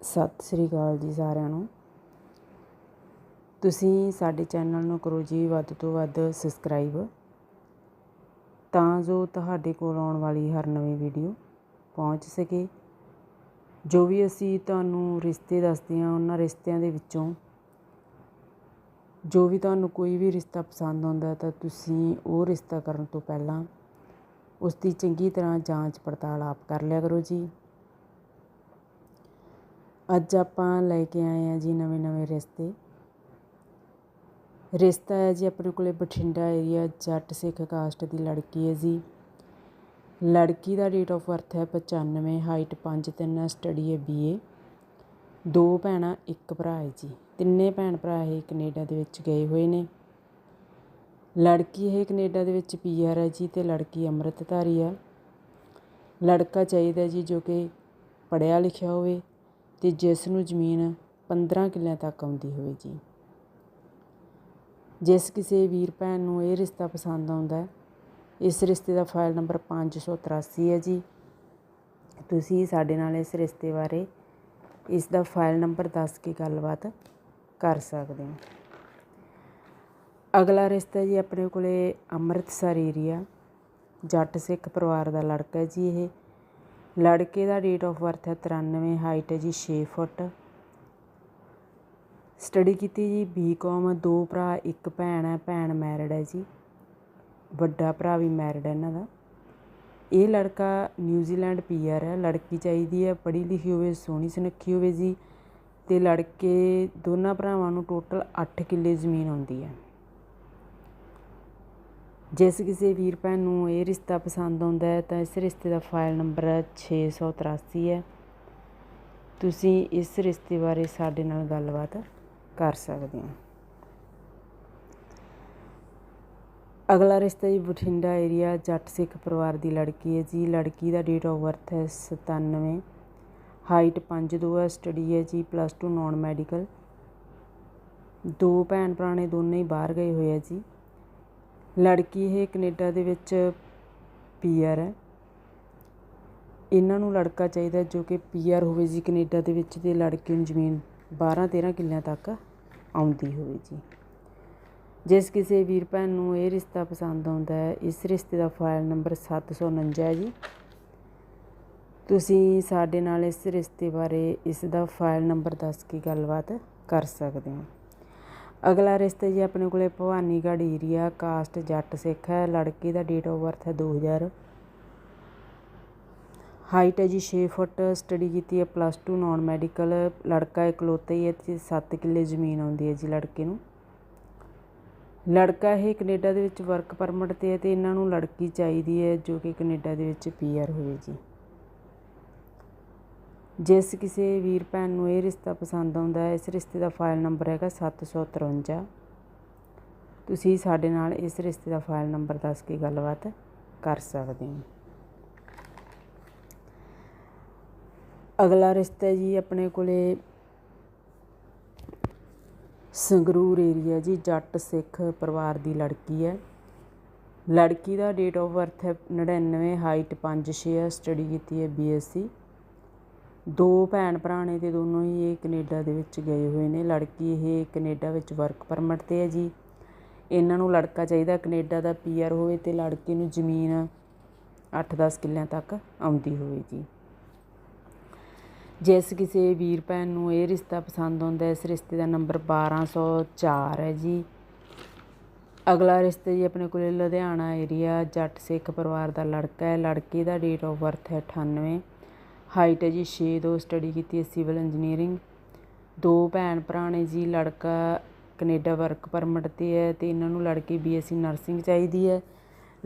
ਸਤਿ ਸ੍ਰੀ ਅਕਾਲ ਜੀ ਸਾਰਿਆਂ ਨੂੰ। ਤੁਸੀਂ ਸਾਡੇ ਚੈਨਲ ਨੂੰ ਕਰੋ ਜੀ ਵੱਧ ਤੋਂ ਵੱਧ ਸਬਸਕ੍ਰਾਈਬ ਤਾਂ ਜੋ ਤੁਹਾਡੇ ਕੋਲ ਆਉਣ ਵਾਲੀ ਹਰ ਨਵੀਂ ਵੀਡੀਓ ਪਹੁੰਚ ਸਕੇ। ਜੋ ਵੀ ਅਸੀਂ ਤੁਹਾਨੂੰ ਰਿਸ਼ਤੇ ਦੱਸਦੇ ਹਾਂ, ਉਹਨਾਂ ਰਿਸ਼ਤਿਆਂ ਦੇ ਵਿੱਚੋਂ ਜੋ ਵੀ ਤੁਹਾਨੂੰ ਕੋਈ ਵੀ ਰਿਸ਼ਤਾ ਪਸੰਦ ਆਉਂਦਾ ਤਾਂ ਤੁਸੀਂ ਉਹ ਰਿਸ਼ਤਾ ਕਰਨ ਤੋਂ ਪਹਿਲਾਂ ਉਸ ਦੀ ਚੰਗੀ ਤਰ੍ਹਾਂ ਜਾਂਚ ਪੜਤਾਲ ਆਪ ਕਰ ਲਿਆ ਕਰੋ ਜੀ। ਅੱਜ ਆਪਾਂ ਲੈ ਕੇ ਆਏ ਆ ਜੀ ਨਵੇਂ ਨਵੇਂ ਰਿਸ਼ਤੇ। ਰਿਸ਼ਤਾ ਹੈ ਜੀ ਆਪਣੇ ਕੋਲੇ ਬਠਿੰਡਾ ਏਰੀਆ ਜੱਟ ਸਿੱਖ ਕਾਸਟ ਦੀ ਲੜਕੀ ਹੈ ਜੀ। ਲੜਕੀ ਦਾ ਡੇਟ ਆਫ ਬਰਥ ਹੈ 95 ਹਾਈਟ 5 3 ਸਟੱਡੀ ਹੈ ਬੀਏ ਦੋ ਭੈਣਾਂ, ਇੱਕ ਭਰਾ ਹੈ ਜੀ। ਤਿੰਨੇ ਭੈਣ ਭਰਾ ਇਹ ਕੈਨੇਡਾ ਦੇ ਵਿੱਚ ਗਏ ਹੋਏ ਨੇ। ਲੜਕੀ ਇਹ ਕੈਨੇਡਾ ਦੇ ਵਿੱਚ ਪੀਆਰ ਹੈ ਜੀ ਤੇ ਲੜਕੀ ਅੰਮ੍ਰਿਤਧਾਰੀ ਆ। ਲੜਕਾ ਚਾਹੀਦਾ ਜੀ ਜੋ ਕਿ ਪੜ੍ਹਿਆ ਲਿਖਿਆ ਹੋਵੇ ਅਤੇ ਜਿਸ ਨੂੰ ਜ਼ਮੀਨ 15 ਕਿੱਲਿਆਂ ਤੱਕ ਆਉਂਦੀ ਹੋਵੇ ਜੀ। ਜਿਸ ਕਿਸੇ ਵੀਰ ਭੈਣ ਨੂੰ ਇਹ ਰਿਸ਼ਤਾ ਪਸੰਦ ਆਉਂਦਾ ਇਸ ਰਿਸ਼ਤੇ ਦਾ ਫਾਈਲ ਨੰਬਰ 583 ਹੈ ਜੀ। ਤੁਸੀਂ ਸਾਡੇ ਨਾਲ ਇਸ ਰਿਸ਼ਤੇ ਬਾਰੇ ਇਸ ਦਾ ਫਾਈਲ ਨੰਬਰ ਦੱਸ ਕੇ ਗੱਲਬਾਤ ਕਰ ਸਕਦੇ ਹੋ। ਅਗਲਾ ਰਿਸ਼ਤਾ ਜੀ ਆਪਣੇ ਕੋਲੇ ਅੰਮ੍ਰਿਤਸਰ ਏਰੀਆ ਜੱਟ ਸਿੱਖ ਪਰਿਵਾਰ ਦਾ ਲੜਕਾ ਜੀ ਇਹ। ਲੜਕੇ ਦਾ ਡੇਟ ਆਫ ਬਰਥ ਹੈ 93 ਹਾਈਟ ਹੈ ਜੀ 6 ਫੁੱਟ। ਸਟੱਡੀ ਕੀਤੀ ਜੀ ਬੀਕਾਮ ਦੋ ਭਰਾ, ਇੱਕ ਭੈਣ ਹੈ, ਭੈਣ ਮੈਰਿਡ ਹੈ ਜੀ। ਵੱਡਾ ਭਰਾ ਵੀ ਮੈਰਿਡ ਹੈ ਇਹਨਾਂ ਦਾ। ਇਹ ਲੜਕਾ ਨਿਊਜ਼ੀਲੈਂਡ ਪੀਆਰ ਹੈ, ਲੜਕੀ ਚਾਹੀਦੀ ਹੈ, ਪੜ੍ਹੀ ਲਿਖੀ ਹੋਵੇ, ਸੋਹਣੀ ਸੁਨੱਖੀ ਹੋਵੇ ਜੀ। ਤੇ ਲੜਕੇ ਦੋਨਾਂ ਭਰਾਵਾਂ ਨੂੰ ਟੋਟਲ 8 ਕਿੱਲੇ ਜ਼ਮੀਨ ਆਉਂਦੀ ਹੈ। ਜਿਸ ਕਿਸੇ ਵੀਰ ਭੈਣ ਨੂੰ ਇਹ ਰਿਸ਼ਤਾ ਪਸੰਦ ਆਉਂਦਾ ਹੈ, ਤਾਂ ਇਸ ਰਿਸ਼ਤੇ ਦਾ ਫਾਈਲ ਨੰਬਰ 683 ਹੈ। ਤੁਸੀਂ ਇਸ ਰਿਸ਼ਤੇ ਬਾਰੇ ਸਾਡੇ ਨਾਲ ਗੱਲਬਾਤ ਕਰ ਸਕਦੇ ਹੋ। ਅਗਲਾ ਰਿਸ਼ਤਾ ਜੀ ਬਠਿੰਡਾ ਏਰੀਆ ਜੱਟ ਸਿੱਖ ਪਰਿਵਾਰ ਦੀ ਲੜਕੀ ਹੈ ਜੀ। ਲੜਕੀ ਦਾ ਡੇਟ ਆਫ ਬਰਥ ਹੈ 97 ਹਾਈਟ 5'2 ਹੈ ਸਟੱਡੀ ਹੈ ਜੀ ਪਲੱਸ 2 ਨਾਨ ਮੈਡੀਕਲ ਦੋ ਭੈਣ ਭਰਾ ਨੇ, ਦੋਨੇ ਹੀ ਬਾਹਰ ਗਏ ਹੋਏ ਆ ਜੀ। ਲੜਕੀ ਇਹ ਕੈਨੇਡਾ ਦੇ ਵਿੱਚ ਪੀਆਰ ਹੈ। ਇਹਨਾਂ ਨੂੰ ਲੜਕਾ ਚਾਹੀਦਾ ਜੋ ਕਿ ਪੀਆਰ ਹੋਵੇ ਜੀ, ਕੈਨੇਡਾ ਦੇ ਵਿੱਚ ਤੇ ਲੜਕੇ ਨੂੰ ਜ਼ਮੀਨ 12 13 ਕਿੱਲਿਆਂ ਤੱਕ ਆਉਂਦੀ ਹੋਵੇ ਜੀ। ਜਿਸ ਕਿਸੇ ਵੀਰ ਭੈਣ ਨੂੰ ਇਹ ਰਿਸ਼ਤਾ ਪਸੰਦ ਆਉਂਦਾ ਹੈ, ਇਸ ਰਿਸ਼ਤੇ ਦਾ ਫਾਈਲ ਨੰਬਰ 749 ਹੈ ਜੀ। ਤੁਸੀਂ ਸਾਡੇ ਨਾਲ ਇਸ ਰਿਸ਼ਤੇ ਬਾਰੇ ਇਸ ਦਾ ਫਾਈਲ ਨੰਬਰ ਦੱਸ ਕੇ ਗੱਲਬਾਤ ਕਰ ਸਕਦੇ ਹੋ। ਅਗਲਾ ਰਿਸ਼ਤੇ ਜੀ ਆਪਣੇ ਕੋਲੇ ਭਵਾਨੀਗੜ੍ਹ ਏਰੀਆ ਕਾਸਟ ਜੱਟ ਸਿੱਖ ਹੈ, ਲੜਕੀ ਦਾ ਡੇਟ ਆਫ ਬਰਥ ਹੈ 2000 ਹਾਈਟ ਹੈ ਜੀ 6 ਫੁੱਟ ਸਟੱਡੀ ਕੀਤੀ ਹੈ ਪਲੱਸ 2 ਨਾਨ ਮੈਡੀਕਲ ਲੜਕਾ ਇਕਲੌਤਾ ਹੀ ਹੈ, ਤੇ 7 ਕਿੱਲੇ ਜ਼ਮੀਨ ਆਉਂਦੀ ਹੈ ਜੀ ਲੜਕੇ ਨੂੰ। ਲੜਕਾ ਇਹ ਕੈਨੇਡਾ ਦੇ ਵਿੱਚ ਵਰਕ ਪਰਮਿਟ ਤੇ ਹੈ ਤੇ ਇਹਨਾਂ ਨੂੰ ਲੜਕੀ ਚਾਹੀਦੀ ਹੈ ਜੋ ਕਿ ਕੈਨੇਡਾ ਦੇ ਵਿੱਚ ਪੀਆਰ ਹੋਵੇ ਜੀ। ਜਿਸ ਕਿਸੇ ਵੀਰ ਭੈਣ ਨੂੰ ਇਹ ਰਿਸ਼ਤਾ ਪਸੰਦ ਆਉਂਦਾ ਹੈ, ਇਸ ਰਿਸ਼ਤੇ ਦਾ ਫਾਈਲ ਨੰਬਰ ਹੈਗਾ 753 ਤੁਸੀਂ ਸਾਡੇ ਨਾਲ ਇਸ ਰਿਸ਼ਤੇ ਦਾ ਫਾਈਲ ਨੰਬਰ ਦੱਸ ਕੇ ਗੱਲਬਾਤ ਕਰ ਸਕਦੇ ਹੋ। ਅਗਲਾ ਰਿਸ਼ਤਾ ਜੀ ਆਪਣੇ ਕੋਲੇ ਸੰਗਰੂਰ ਏਰੀਆ ਜੀ, ਜੱਟ ਸਿੱਖ ਪਰਿਵਾਰ ਦੀ ਲੜਕੀ ਹੈ। ਲੜਕੀ ਦਾ ਡੇਟ ਆਫ ਬਰਥ ਹੈ 99 ਹਾਈਟ 5'6 ਹੈ ਸਟੱਡੀ ਕੀਤੀ ਹੈ ਬੀਐਸਸੀ ਦੋ ਭੈਣ ਭਰਾ ਨੇ ਅਤੇ ਦੋਨੋਂ ਹੀ ਇਹ ਕੈਨੇਡਾ ਦੇ ਵਿੱਚ ਗਏ ਹੋਏ ਨੇ। ਲੜਕੀ ਇਹ ਕੈਨੇਡਾ ਵਿੱਚ ਵਰਕ ਪਰਮਿਟ ਤੇ ਹੈ ਜੀ। ਇਹਨਾਂ ਨੂੰ ਲੜਕਾ ਚਾਹੀਦਾ ਕੈਨੇਡਾ ਦਾ ਪੀਆਰ ਹੋਵੇ ਅਤੇ ਲੜਕੇ ਨੂੰ ਜ਼ਮੀਨ 8-10 ਕਿੱਲਿਆਂ ਤੱਕ ਆਉਂਦੀ ਹੋਵੇ ਜੀ। ਜਿਸ ਕਿਸੇ ਵੀਰ ਭੈਣ ਨੂੰ ਇਹ ਰਿਸ਼ਤਾ ਪਸੰਦ ਆਉਂਦਾ, ਇਸ ਰਿਸ਼ਤੇ ਦਾ ਨੰਬਰ 1204 ਹੈ ਜੀ। ਅਗਲਾ ਰਿਸ਼ਤਾ ਜੀ ਆਪਣੇ ਕੋਲੇ ਲੁਧਿਆਣਾ ਏਰੀਆ ਜੱਟ ਸਿੱਖ ਪਰਿਵਾਰ ਦਾ ਲੜਕਾ ਹੈ। ਲੜਕੀ ਦਾ ਡੇਟ ਆਫ ਬਰਥ ਹੈ 98 ਹਾਈਟ ਹੈ ਜੀ 6'2 ਸਟੱਡੀ ਕੀਤੀ ਹੈ ਸਿਵਲ ਇੰਜੀਨੀਅਰਿੰਗ ਦੋ ਭੈਣ ਭਰਾ ਨੇ ਜੀ, ਲੜਕਾ ਕੈਨੇਡਾ ਵਰਕ ਪਰਮਿਟ ਤੇ ਹੈ ਤੇ ਇਹਨਾਂ ਨੂੰ ਲੜਕੀ ਬੀਐਸਸੀ ਨਰਸਿੰਗ ਚਾਹੀਦੀ ਹੈ।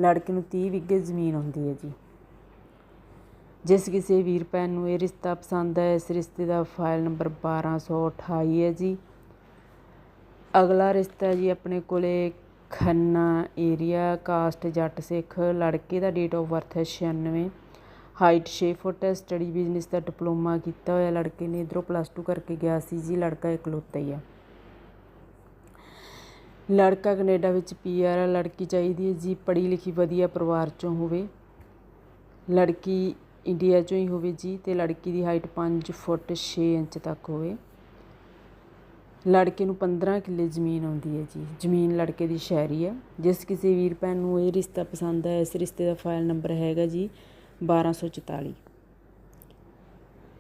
ਲੜਕੇ ਨੂੰ 30 ਵਿਗੇ ਜ਼ਮੀਨ ਆਉਂਦੀ ਹੈ ਜੀ। ਜਿਸ ਕਿਸੇ ਵੀਰ ਭੈਣ ਨੂੰ ਇਹ ਰਿਸ਼ਤਾ ਪਸੰਦ ਹੈ, ਇਸ ਰਿਸ਼ਤੇ ਦਾ ਫਾਈਲ ਨੰਬਰ 1228 ਹੈ ਜੀ। ਅਗਲਾ ਰਿਸ਼ਤਾ ਜੀ ਆਪਣੇ ਕੋਲੇ ਖੰਨਾ ਏਰੀਆ ਕਾਸਟ ਜੱਟ ਸਿੱਖ, ਲੜਕੇ ਦਾ ਡੇਟ ਆਫ ਬਰਥ ਹੈ 96 ਹਾਈਟ 6 ਫੁੱਟ ਸਟੱਡੀ ਬਿਜ਼ਨਸ ਦਾ ਡਿਪਲੋਮਾ ਕੀਤਾ ਹੋਇਆ, ਲੜਕੇ ਨੇ ਇਧਰੋਂ ਪਲੱਸ 2 ਕਰਕੇ ਗਿਆ ਸੀ ਜੀ, ਲੜਕਾ ਇਕਲੌਤਾ ਹੀ ਆ। ਲੜਕਾ ਕੈਨੇਡਾ ਵਿੱਚ ਪੀਆਰ ਆ, ਲੜਕੀ ਚਾਹੀਦੀ ਹੈ ਜੀ, ਪੜ੍ਹੀ ਲਿਖੀ ਵਧੀਆ ਪਰਿਵਾਰ ਚੋਂ ਹੋਵੇ। ਲੜਕੀ ਇੰਡੀਆ 'ਚੋਂ ਹੀ ਹੋਵੇ ਜੀ, ਤੇ ਲੜਕੀ ਦੀ ਹਾਈਟ 5 ਫੁੱਟ 6 ਇੰਚ ਤੱਕ ਹੋਵੇ। ਲੜਕੇ ਨੂੰ 15 ਕਿੱਲੇ ਜ਼ਮੀਨ ਆਉਂਦੀ ਹੈ ਜੀ, ਜ਼ਮੀਨ ਲੜਕੇ ਦੀ ਸ਼ਹਿਰੀ ਹੈ ਜਿਸ ਕਿਸੇ ਵੀਰ ਭੈਣ ਨੂੰ ਇਹ ਰਿਸ਼ਤਾ ਪਸੰਦ ਹੈ ਇਸ ਰਿਸ਼ਤੇ ਦਾ ਫਾਈਲ ਨੰਬਰ ਹੈਗਾ ਜੀ 1244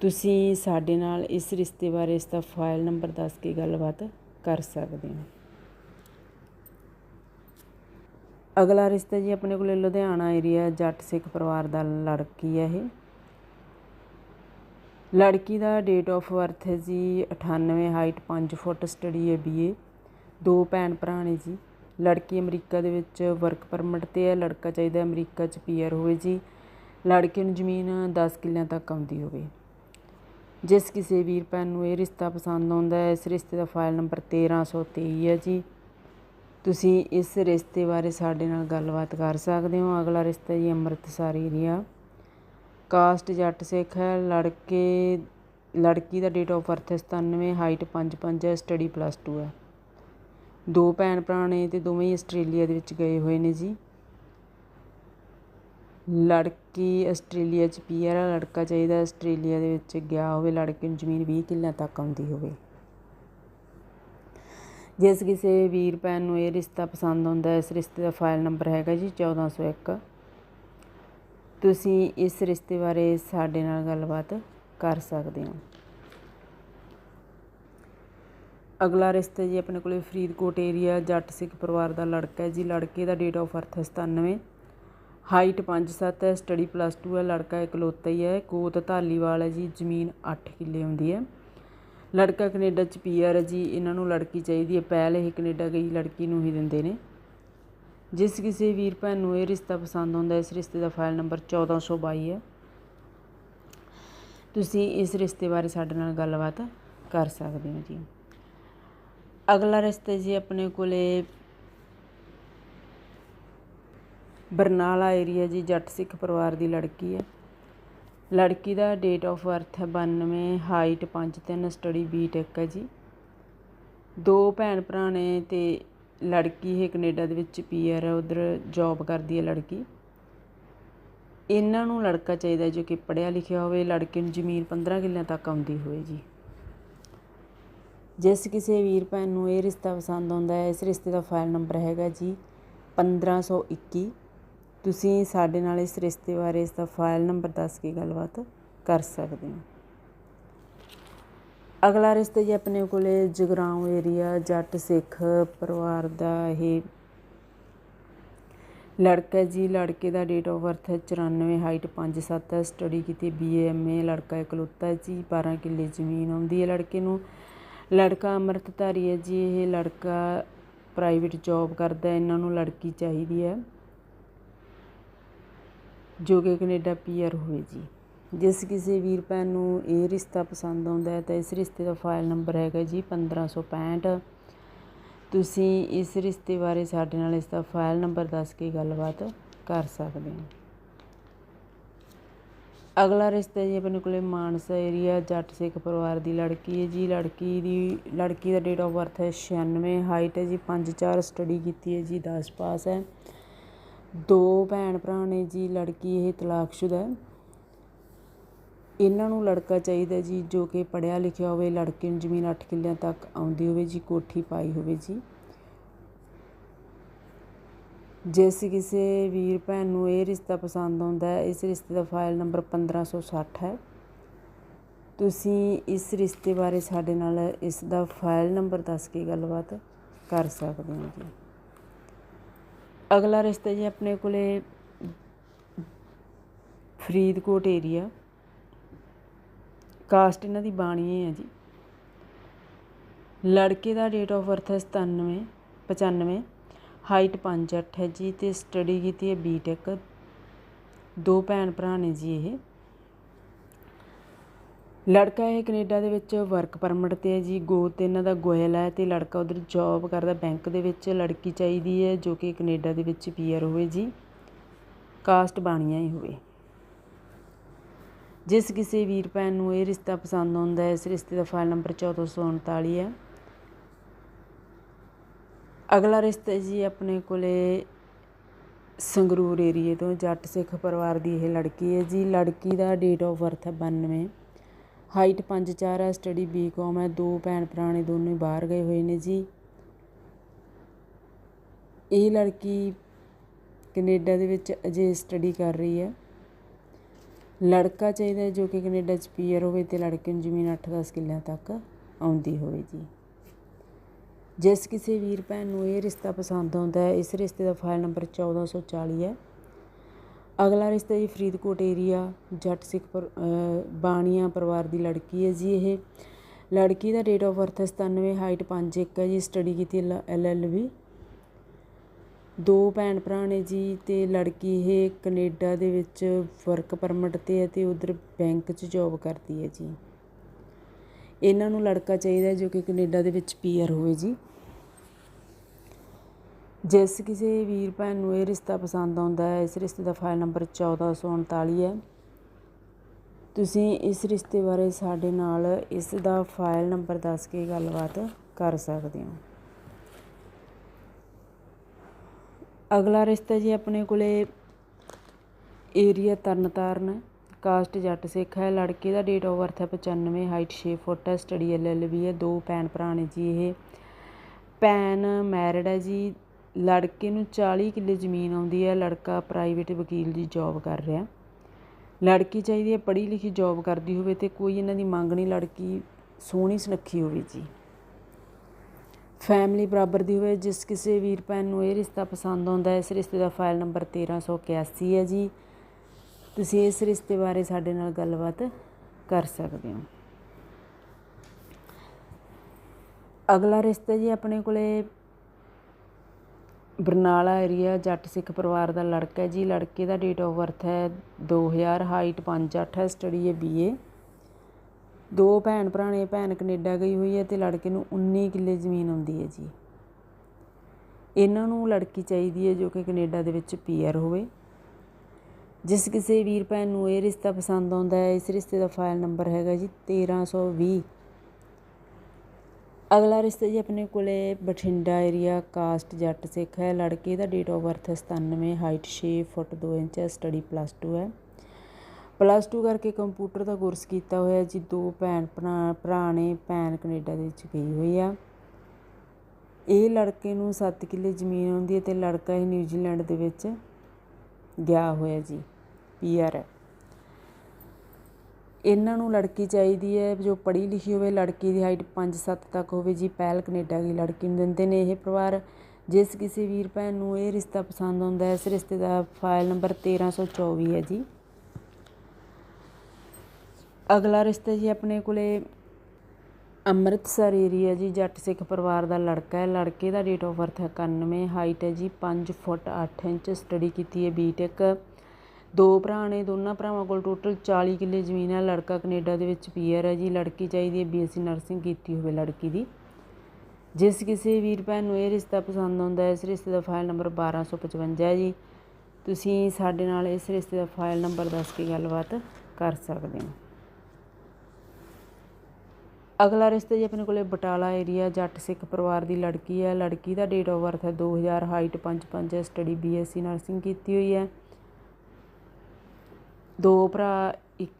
ਤੁਸੀਂ ਸਾਡੇ ਨਾਲ ਇਸ ਰਿਸ਼ਤੇ ਬਾਰੇ ਇਸ ਦਾ ਫਾਈਲ ਨੰਬਰ ਦੱਸ ਕੇ ਗੱਲਬਾਤ ਕਰ ਸਕਦੇ ਹੋ। ਅਗਲਾ ਰਿਸ਼ਤਾ ਜੀ ਆਪਣੇ ਕੋਲੇ ਲੁਧਿਆਣਾ ਏਰੀਆ ਜੱਟ ਸਿੱਖ ਪਰਿਵਾਰ ਦਾ ਲੜਕੀ ਹੈ ਇਹ। ਲੜਕੀ ਦਾ ਡੇਟ ਆਫ ਬਰਥ ਹੈ ਜੀ 98 ਹਾਈਟ 5 ਫੁੱਟ ਸਟੱਡੀ ਹੈ ਬੀਏ ਦੋ ਭੈਣ ਭਰਾ ਨੇ ਜੀ। ਲੜਕੀ ਅਮਰੀਕਾ ਦੇ ਵਿੱਚ ਵਰਕ ਪਰਮਿਟ ਤੇ ਹੈ, ਲੜਕਾ ਚਾਹੀਦਾ ਅਮਰੀਕਾ 'ਚ ਪੀਆਰ ਹੋਵੇ ਜੀ। ਲੜਕੇ ਨੂੰ ਜ਼ਮੀਨ 10 ਕਿੱਲਿਆਂ ਤੱਕ ਆਉਂਦੀ ਹੋਵੇ। ਜਿਸ ਕਿਸੇ ਵੀਰ ਭੈਣ ਨੂੰ ਇਹ ਰਿਸ਼ਤਾ ਪਸੰਦ ਆਉਂਦਾ ਹੈ, ਇਸ ਰਿਸ਼ਤੇ ਦਾ ਫਾਈਲ ਨੰਬਰ 1323 ਹੈ ਜੀ। ਤੁਸੀਂ ਇਸ ਰਿਸ਼ਤੇ ਬਾਰੇ ਸਾਡੇ ਨਾਲ ਗੱਲਬਾਤ ਕਰ ਸਕਦੇ ਹੋ। ਅਗਲਾ ਰਿਸ਼ਤਾ ਜੀ ਅੰਮ੍ਰਿਤਸਰ ਏਰੀਆ ਕਾਸਟ ਜੱਟ ਸਿੱਖ ਹੈ। ਲੜਕੇ, ਲੜਕੀ ਦਾ ਡੇਟ ਆਫ ਬਰਥ 97 ਹਾਈਟ 5'5 ਹੈ ਸਟੱਡੀ ਪਲੱਸ 2 ਹੈ। ਦੋ ਭੈਣ ਭਰਾ ਨੇ ਤੇ ਦੋਵੇਂ ਹੀ ਆਸਟ੍ਰੇਲੀਆ ਦੇ ਵਿੱਚ ਗਏ ਹੋਏ ਨੇ ਜੀ। ਲੜਕੀ ਆਸਟ੍ਰੇਲੀਆ 'ਚ ਪੀਆਰ ਹੈ ਲੜਕਾ ਚਾਹੀਦਾ ਆਸਟ੍ਰੇਲੀਆ ਦੇ ਵਿੱਚ ਗਿਆ ਹੋਵੇ, ਲੜਕੇ ਨੂੰ ਜ਼ਮੀਨ 20 ਕਿੱਲਿਆਂ ਤੱਕ ਆਉਂਦੀ ਹੋਵੇ। ਜਿਸ ਕਿਸੇ ਵੀਰ ਭੈਣ ਨੂੰ ਇਹ ਰਿਸ਼ਤਾ ਪਸੰਦ ਆਉਂਦਾ ਇਸ ਰਿਸ਼ਤੇ ਦਾ ਫਾਈਲ ਨੰਬਰ ਹੈਗਾ ਜੀ 1401 ਤੁਸੀਂ ਇਸ ਰਿਸ਼ਤੇ ਬਾਰੇ ਸਾਡੇ ਨਾਲ ਗੱਲਬਾਤ ਕਰ ਸਕਦੇ ਹੋ। ਅਗਲਾ ਰਿਸ਼ਤਾ ਜੀ ਆਪਣੇ ਕੋਲੇ ਫਰੀਦਕੋਟ ਏਰੀਆ ਜੱਟ ਸਿੱਖ ਪਰਿਵਾਰ ਦਾ ਲੜਕਾ ਹੈ ਜੀ। ਲੜਕੇ ਦਾ ਡੇਟ ਆਫ ਬਰਥ ਹੈ 97 ਹਾਈਟ 5'7 ਹੈ, ਸਟੱਡੀ ਪਲੱਸ 2 ਹੈ, ਲੜਕਾ ਇਕਲੌਤਾ ਹੀ ਹੈ, ਕੋਤ ਧਾਲੀਵਾਲ ਹੈ ਜੀ, ਜ਼ਮੀਨ 8 ਕਿੱਲੇ ਹੁੰਦੀ ਹੈ। ਲੜਕਾ ਕੈਨੇਡਾ ਚ ਪੀਆਰ ਹੈ ਜੀ, ਇਹਨਾਂ ਨੂੰ ਲੜਕੀ ਚਾਹੀਦੀ ਹੈ ਪਹਿਲ ਇਹ ਕੈਨੇਡਾ ਗਈ ਲੜਕੀ ਨੂੰ ਹੀ ਦਿੰਦੇ ਨੇ। ਜਿਸ ਕਿਸੇ ਵੀਰ ਭੈਣ ਨੂੰ ਇਹ ਰਿਸ਼ਤਾ ਪਸੰਦ ਆਉਂਦਾ, ਇਸ ਰਿਸ਼ਤੇ ਦਾ ਫਾਈਲ ਨੰਬਰ 1422 ਹੈ। ਤੁਸੀਂ ਇਸ ਰਿਸ਼ਤੇ ਬਾਰੇ ਸਾਡੇ ਨਾਲ ਗੱਲਬਾਤ ਕਰ ਸਕਦੇ ਹੋ ਜੀ। ਅਗਲਾ ਰਿਸ਼ਤਾ ਜੀ ਆਪਣੇ ਕੋਲੇ ਬਰਨਾਲਾ ਏਰੀਆ ਜੀ ਜੱਟ ਸਿੱਖ ਪਰਿਵਾਰ ਦੀ ਲੜਕੀ ਹੈ। ਲੜਕੀ ਦਾ ਡੇਟ ਆਫ ਬਰਥ ਹੈ 92 ਹਾਈਟ 5'3 ਸਟੱਡੀ ਬੀਟੈਕ ਹੈ ਜੀ। ਦੋ ਭੈਣ ਭਰਾ ਨੇ ਤੇ ਲੜਕੀ ਇਹ ਕੈਨੇਡਾ ਦੇ ਵਿੱਚ ਪੀਆਰ ਹੈ, ਉਧਰ ਜੌਬ ਕਰਦੀ ਹੈ ਲੜਕੀ। ਇਹਨਾਂ ਨੂੰ ਲੜਕਾ ਚਾਹੀਦਾ ਜੋ ਕਿ ਪੜ੍ਹਿਆ ਲਿਖਿਆ ਹੋਵੇ, ਲੜਕੇ ਨੂੰ ਜ਼ਮੀਨ 15 ਕਿੱਲਿਆਂ ਤੱਕ ਆਉਂਦੀ ਹੋਵੇ ਜੀ। ਜਿਸ ਕਿਸੇ ਵੀਰ ਭੈਣ ਨੂੰ ਇਹ ਰਿਸ਼ਤਾ ਪਸੰਦ ਆਉਂਦਾ ਹੈ, ਇਸ ਰਿਸ਼ਤੇ ਦਾ ਫਾਈਲ ਨੰਬਰ ਹੈਗਾ ਜੀ 1521 ਤੁਸੀਂ ਸਾਡੇ ਨਾਲ ਇਸ ਰਿਸ਼ਤੇ ਬਾਰੇ, ਇਸ ਦਾ ਫਾਈਲ ਨੰਬਰ ਦੱਸ ਕੇ ਗੱਲਬਾਤ ਕਰ ਸਕਦੇ ਹੋ। ਅਗਲਾ ਰਿਸ਼ਤਾ ਜੀ ਆਪਣੇ ਕੋਲੇ ਜਗਰਾਉਂ ਏਰੀਆ ਜੱਟ ਸਿੱਖ ਪਰਿਵਾਰ ਦਾ ਇਹ ਲੜਕਾ ਜੀ। ਲੜਕੇ ਦਾ ਡੇਟ ਆਫ ਬਰਥ ਹੈ 94 ਹਾਈਟ 5'7 ਹੈ ਸਟੱਡੀ ਕੀਤੀ ਬੀਏ ਐਮਏ ਲੜਕਾ ਇਕਲੌਤਾ ਹੈ ਜੀ 12 ਕਿੱਲੇ ਜ਼ਮੀਨ ਆਉਂਦੀ ਹੈ ਲੜਕੇ ਨੂੰ। ਲੜਕਾ ਅੰਮ੍ਰਿਤਧਾਰੀ ਹੈ ਜੀ, ਇਹ ਲੜਕਾ ਪ੍ਰਾਈਵੇਟ ਜੌਬ ਕਰਦਾ ਇਹਨਾਂ ਨੂੰ ਲੜਕੀ ਚਾਹੀਦੀ ਹੈ। ਜੋ ਕਿ ਕੈਨੇਡਾ ਪੀਆਰ ਹੋਵੇ ਜੀ। ਜਿਸ ਕਿਸੇ ਵੀਰ ਭੈਣ ਨੂੰ ਇਹ ਰਿਸ਼ਤਾ ਪਸੰਦ ਆਉਂਦਾ ਹੈ, ਤਾਂ ਇਸ ਰਿਸ਼ਤੇ ਦਾ ਫਾਈਲ ਨੰਬਰ ਹੈਗਾ ਜੀ 1565 ਤੁਸੀਂ ਇਸ ਰਿਸ਼ਤੇ ਬਾਰੇ ਸਾਡੇ ਨਾਲ ਇਸ ਦਾ ਫਾਈਲ ਨੰਬਰ ਦੱਸ ਕੇ ਗੱਲਬਾਤ ਕਰ ਸਕਦੇ ਹੋ। ਅਗਲਾ ਰਿਸ਼ਤਾ ਜੀ ਆਪਣੇ ਕੋਲੇ ਮਾਨਸਾ ਏਰੀਆ ਜੱਟ ਸਿੱਖ ਪਰਿਵਾਰ ਦੀ ਲੜਕੀ ਹੈ ਜੀ। ਲੜਕੀ ਦੀ, ਲੜਕੀ ਦਾ ਡੇਟ ਆਫ ਬਰਥ ਹੈ 96 ਹਾਈਟ ਹੈ ਜੀ 5'4 ਸਟੱਡੀ ਕੀਤੀ ਹੈ ਜੀ 10 ਪਾਸ ਹੈ। ਦੋ ਭੈਣ ਭਰਾ ਨੇ ਜੀ, ਲੜਕੀ ਇਹ ਤਲਾਕਸ਼ੁਦਾ ਹੈ। ਇਹਨਾਂ ਨੂੰ ਲੜਕਾ ਚਾਹੀਦਾ ਜੀ, ਜੋ ਕਿ ਪੜ੍ਹਿਆ ਲਿਖਿਆ ਹੋਵੇ, ਲੜਕੇ ਨੂੰ ਜ਼ਮੀਨ 8 ਕਿੱਲਿਆਂ ਤੱਕ ਆਉਂਦੀ ਹੋਵੇ ਜੀ, ਕੋਠੀ ਪਾਈ ਹੋਵੇ ਜੀ। ਜਿਸ ਕਿਸੇ ਵੀਰ ਭੈਣ ਨੂੰ ਇਹ ਰਿਸ਼ਤਾ ਪਸੰਦ ਆਉਂਦਾ ਹੈ, ਇਸ ਰਿਸ਼ਤੇ ਦਾ ਫਾਈਲ ਨੰਬਰ 1560 ਹੈ। ਤੁਸੀਂ ਇਸ ਰਿਸ਼ਤੇ ਬਾਰੇ ਸਾਡੇ ਨਾਲ ਇਸ ਦਾ ਫਾਈਲ ਨੰਬਰ ਦੱਸ ਕੇ ਗੱਲਬਾਤ ਕਰ ਸਕਦੇ ਹੋ ਜੀ। ਅਗਲਾ ਰਿਸ਼ਤਾ ਜੀ ਆਪਣੇ ਕੋਲੇ ਫਰੀਦਕੋਟ ਏਰੀਆ ਕਾਸਟ ਇਹਨਾਂ ਦੀ ਬਾਣੀਏ ਹੈ ਜੀ। ਲੜਕੇ ਦਾ ਡੇਟ ਆਫ ਬਰਥ ਹੈ 97 95 ਹਾਈਟ 5'8 ਹੈ ਜੀ ਤੇ ਸਟੱਡੀ ਕੀਤੀ ਹੈ ਬੀਟੈਕ ਦੋ ਭੈਣ ਭਰਾ ਨੇ ਜੀ ਇਹ। ਲੜਕਾ ਇਹ ਕੈਨੇਡਾ ਦੇ ਵਿੱਚ ਵਰਕ ਪਰਮਿਟ ਤੇ ਹੈ ਜੀ, ਗੋਤ ਇਹਨਾਂ ਦਾ ਗੋਇਲ ਹੈ ਅਤੇ ਲੜਕਾ ਉੱਧਰ ਜੋਬ ਕਰਦਾ ਬੈਂਕ ਦੇ ਵਿੱਚ ਲੜਕੀ ਚਾਹੀਦੀ ਹੈ ਜੋ ਕਿ ਕੈਨੇਡਾ ਦੇ ਵਿੱਚ ਪੀਆਰ ਹੋਵੇ ਜੀ। ਕਾਸਟ ਬਾਣੀਆਂ ਹੀ ਹੋਵੇ। ਜਿਸ ਕਿਸੇ ਵੀਰ ਭੈਣ ਨੂੰ ਇਹ ਰਿਸ਼ਤਾ ਪਸੰਦ ਆਉਂਦਾ ਹੈ, ਇਸ ਰਿਸ਼ਤੇ ਦਾ ਫਾਈਲ ਨੰਬਰ 1439 ਹੈ। ਅਗਲਾ ਰਿਸ਼ਤਾ ਜੀ ਆਪਣੇ ਕੋਲੇ ਸੰਗਰੂਰ ਏਰੀਏ ਤੋਂ ਜੱਟ ਸਿੱਖ ਪਰਿਵਾਰ ਦੀ ਇਹ ਲੜਕੀ ਹੈ ਜੀ। ਲੜਕੀ ਦਾ ਡੇਟ ਆਫ ਬਰਥ ਹੈ 92 ਹਾਈਟ 5'4 ਆ ਸਟੱਡੀ ਬੀਕਾਮ ਹੈ, ਦੋ ਭੈਣ ਭਰਾ ਨੇ, ਦੋਨੋਂ ਹੀ ਬਾਹਰ ਗਏ ਹੋਏ ਨੇ ਜੀ। ਇਹ ਲੜਕੀ ਕੈਨੇਡਾ ਦੇ ਵਿੱਚ ਅਜੇ ਸਟੱਡੀ ਕਰ ਰਹੀ ਹੈ। ਲੜਕਾ ਚਾਹੀਦਾ ਜੋ ਕਿ ਕੈਨੇਡਾ 'ਚ ਪੀਆਰ ਹੋਵੇ ਤੇ ਲੜਕੇ ਨੂੰ ਜ਼ਮੀਨ 8-10 ਕਿੱਲਿਆਂ ਤੱਕ ਆਉਂਦੀ ਹੋਵੇ ਜੀ। ਜਿਸ ਕਿਸੇ ਵੀਰ ਭੈਣ ਨੂੰ ਇਹ ਰਿਸ਼ਤਾ ਪਸੰਦ ਆਉਂਦਾ ਹੈ, ਇਸ ਰਿਸ਼ਤੇ ਦਾ ਫਾਈਲ ਨੰਬਰ 1440 ਹੈ। ਅਗਲਾ ਰਿਸ਼ਤਾ ਜੀ ਫਰੀਦਕੋਟ ਏਰੀਆ ਜੱਟ ਸਿੱਖ ਪਰ, ਅਹ ਪਰਿਵਾਰ ਦੀ ਲੜਕੀ ਹੈ ਜੀ ਇਹ। ਲੜਕੀ ਦਾ ਡੇਟ ਆਫ ਬਰਥ 97 ਹਾਈਟ 5'1 ਹੈ ਜੀ ਸਟੱਡੀ ਕੀਤੀ ਐਲ ਐਲ ਬੀ ਦੋ ਭੈਣ ਭਰਾ ਨੇ ਜੀ ਤੇ ਲੜਕੀ ਇਹ ਕੈਨੇਡਾ ਦੇ ਵਿੱਚ ਵਰਕ ਪਰਮਿਟ ਤੇ ਹੈ ਤੇ ਉਧਰ ਬੈਂਕ 'ਚ ਜੌਬ ਕਰਦੀ ਹੈ ਜੀ। ਇਹਨਾਂ ਨੂੰ ਲੜਕਾ ਚਾਹੀਦਾ ਜੋ ਕਿ ਕੈਨੇਡਾ ਦੇ ਵਿੱਚ ਪੀਆਰ ਹੋਵੇ ਜੀ। ਜਿਸ ਕਿਸੇ ਵੀਰ ਭੈਣ ਨੂੰ ਇਹ ਰਿਸ਼ਤਾ ਪਸੰਦ ਆਉਂਦਾ ਹੈ, ਇਸ ਰਿਸ਼ਤੇ ਦਾ ਫਾਈਲ ਨੰਬਰ 1439 ਹੈ। ਤੁਸੀਂ ਇਸ ਰਿਸ਼ਤੇ ਬਾਰੇ ਸਾਡੇ ਨਾਲ ਇਸ ਦਾ ਫਾਈਲ ਨੰਬਰ ਦੱਸ ਕੇ ਗੱਲਬਾਤ ਕਰ ਸਕਦੇ ਹੋ। ਅਗਲਾ ਰਿਸ਼ਤਾ ਜੀ ਆਪਣੇ ਕੋਲੇ ਏਰੀਆ ਤਰਨਤਾਰਨ ਹੈ ਕਾਸਟ ਜੱਟ ਸਿੱਖ ਹੈ, ਲੜਕੇ ਦਾ ਡੇਟ ਆਫ ਬਰਥ ਹੈ 95 ਹਾਈਟ 6 ਫੁੱਟ ਹੈ ਸਟੱਡੀ ਐਲ ਹੈ, ਦੋ ਭੈਣ ਭਰਾ ਨੇ ਜੀ ਇਹ। ਭੈਣ ਮੈਰਿਡ ਹੈ ਜੀ ਲੜਕੇ ਨੂੰ 40 ਕਿੱਲੇ ਜ਼ਮੀਨ ਆਉਂਦੀ ਹੈ, ਲੜਕਾ ਪ੍ਰਾਈਵੇਟ ਵਕੀਲ ਦੀ ਜੋਬ ਕਰ ਰਿਹਾ ਲੜਕੀ ਚਾਹੀਦੀ ਹੈ ਪੜ੍ਹੀ ਲਿਖੀ ਜੋਬ ਕਰਦੀ ਹੋਵੇ ਤੇ ਕੋਈ ਇਹਨਾਂ ਦੀ ਮੰਗ ਨਹੀਂ, ਲੜਕੀ ਸੋਹਣੀ ਸੁਨੱਖੀ ਹੋਵੇ ਜੀ। ਫੈਮਿਲੀ ਬਰਾਬਰ ਦੀ ਹੋਵੇ, ਜਿਸ ਕਿਸੇ ਵੀਰ ਭੈਣ ਨੂੰ ਇਹ ਰਿਸ਼ਤਾ ਪਸੰਦ ਆਉਂਦਾ ਹੈ, ਇਸ ਰਿਸ਼ਤੇ ਦਾ ਫਾਈਲ ਨੰਬਰ 1381 ਹੈ ਜੀ। ਤੁਸੀਂ ਇਸ ਰਿਸ਼ਤੇ ਬਾਰੇ ਸਾਡੇ ਨਾਲ ਗੱਲਬਾਤ ਕਰ ਸਕਦੇ ਹੋ। ਅਗਲਾ ਰਿਸ਼ਤਾ ਜੀ ਆਪਣੇ ਕੋਲੇ ਬਰਨਾਲਾ ਏਰੀਆ ਜੱਟ ਸਿੱਖ ਪਰਿਵਾਰ ਦਾ ਲੜਕਾ ਹੈ ਜੀ। ਲੜਕੇ ਦਾ ਡੇਟ ਆਫ ਬਰਥ ਹੈ 2000 ਹਾਈਟ 5'8 ਹੈ ਸਟੱਡੀ ਹੈ ਬੀਏ ਦੋ ਭੈਣ ਭਰਾ ਨੇ, ਭੈਣ ਕੈਨੇਡਾ ਗਈ ਹੋਈ ਹੈ ਤੇ ਲੜਕੇ ਨੂੰ 19 ਕਿੱਲੇ ਜ਼ਮੀਨ ਆਉਂਦੀ ਹੈ ਜੀ। ਇਹਨਾਂ ਨੂੰ ਲੜਕੀ ਚਾਹੀਦੀ ਹੈ ਜੋ ਕਿ ਕੈਨੇਡਾ ਦੇ ਵਿੱਚ ਪੀਆਰ ਹੋਵੇ। ਜਿਸ ਕਿਸੇ ਵੀਰ ਭੈਣ ਨੂੰ ਇਹ ਰਿਸ਼ਤਾ ਪਸੰਦ ਆਉਂਦਾ ਹੈ, ਇਸ ਰਿਸ਼ਤੇ ਦਾ ਫਾਈਲ ਨੰਬਰ ਹੈਗਾ ਜੀ 1320 ਅਗਲਾ ਰਿਸ਼ਤਾ ਜੀ ਆਪਣੇ ਕੋਲੇ ਬਠਿੰਡਾ ਏਰੀਆ ਕਾਸਟ ਜੱਟ ਸਿੱਖ ਹੈ। ਲੜਕੇ ਦਾ date of birth 97 height 6 foot 2 inch ਹੈ ਸਟੱਡੀ ਪਲੱਸ 2 ਹੈ। ਪਲੱਸ 2 ਕਰਕੇ ਕੰਪਿਊਟਰ ਦਾ ਕੋਰਸ ਕੀਤਾ ਹੋਇਆ ਜੀ। ਦੋ ਭੈਣ ਭਰਾ ਭਰਾ ਨੇ ਭੈਣ ਕੈਨੇਡਾ ਦੇ ਵਿੱਚ ਗਈ ਹੋਈ ਆ। ਇਹ ਲੜਕੇ ਨੂੰ 7 ਕਿੱਲੇ ਜ਼ਮੀਨ ਆਉਂਦੀ ਹੈ ਤੇ ਲੜਕਾ ਹੀ ਨਿਊਜ਼ੀਲੈਂਡ ਦੇ ਵਿੱਚ ਗਿਆ ਹੋਇਆ ਜੀ। ਪੀਆਰ ਹੈ। ਇਹਨਾਂ ਨੂੰ ਲੜਕੀ ਚਾਹੀਦੀ ਹੈ, ਜੋ ਪੜ੍ਹੀ ਲਿਖੀ ਹੋਵੇ, ਲੜਕੀ ਦੀ ਹਾਈਟ 5-7 ਤੱਕ ਹੋਵੇ, ਜੀ ਪਹਿਲ ਕੈਨੇਡਾ ਦੀ ਲੜਕੀ ਨੂੰ ਦਿੰਦੇ ਨੇ ਇਹ ਪਰਿਵਾਰ। ਜਿਸ ਕਿਸੇ ਵੀਰ ਭੈਣ ਨੂੰ ਇਹ ਰਿਸ਼ਤਾ ਪਸੰਦ ਆਉਂਦਾ ਹੈ, ਇਸ ਰਿਸ਼ਤੇ ਦਾ ਫਾਈਲ ਨੰਬਰ 1324 ਹੈ ਜੀ। ਅਗਲਾ ਰਿਸ਼ਤਾ ਜੀ ਆਪਣੇ ਕੋਲੇ ਅੰਮ੍ਰਿਤਸਰ ਏਰੀਆ ਜੀ, ਜੱਟ ਸਿੱਖ ਪਰਿਵਾਰ ਦਾ ਲੜਕਾ ਹੈ। ਲੜਕੇ ਦਾ ਡੇਟ ਆਫ ਬਰਥ ਹੈ 91 ਹਾਈਟ ਹੈ ਜੀ 5 ਫੁੱਟ 8 ਇੰਚ ਸਟੱਡੀ ਕੀਤੀ ਹੈ ਬੀਟੈਕ ਦੋ ਭਰਾ ਨੇ, ਦੋਨਾਂ ਭਰਾਵਾਂ ਕੋਲ ਟੋਟਲ 40 ਕਿੱਲੇ ਜ਼ਮੀਨ ਹੈ। ਲੜਕਾ ਕੈਨੇਡਾ ਦੇ ਵਿੱਚ ਪੀਆਰ ਹੈ ਜੀ। ਲੜਕੀ ਚਾਹੀਦੀ ਹੈ ਬੀਐਸਸੀ ਨਰਸਿੰਗ ਕੀਤੀ ਹੋਵੇ ਲੜਕੀ ਦੀ। ਜਿਸ ਕਿਸੇ ਵੀਰ ਭੈਣ ਨੂੰ ਇਹ ਰਿਸ਼ਤਾ ਪਸੰਦ ਆਉਂਦਾ ਹੈ, ਇਸ ਰਿਸ਼ਤੇ ਦਾ ਫਾਈਲ ਨੰਬਰ 1255 ਹੈ ਜੀ। ਤੁਸੀਂ ਸਾਡੇ ਨਾਲ ਇਸ ਰਿਸ਼ਤੇ ਦਾ ਫਾਈਲ ਨੰਬਰ ਦੱਸ ਕੇ ਗੱਲਬਾਤ ਕਰ ਸਕਦੇ ਹੋ। ਅਗਲਾ ਰਿਸ਼ਤਾ ਜੀ ਆਪਣੇ ਕੋਲੇ ਬਟਾਲਾ ਏਰੀਆ ਜੱਟ ਸਿੱਖ ਪਰਿਵਾਰ ਦੀ ਲੜਕੀ ਹੈ। ਲੜਕੀ ਦਾ ਡੇਟ ਆਫ ਬਰਥ ਹੈ 2000 ਹਾਈਟ 5'5 ਹੈ। ਸਟੱਡੀ ਬੀਐਸਸੀ ਨਰਸਿੰਗ ਕੀਤੀ ਹੋਈ ਹੈ। ਦੋ ਭਰਾ, ਇੱਕ,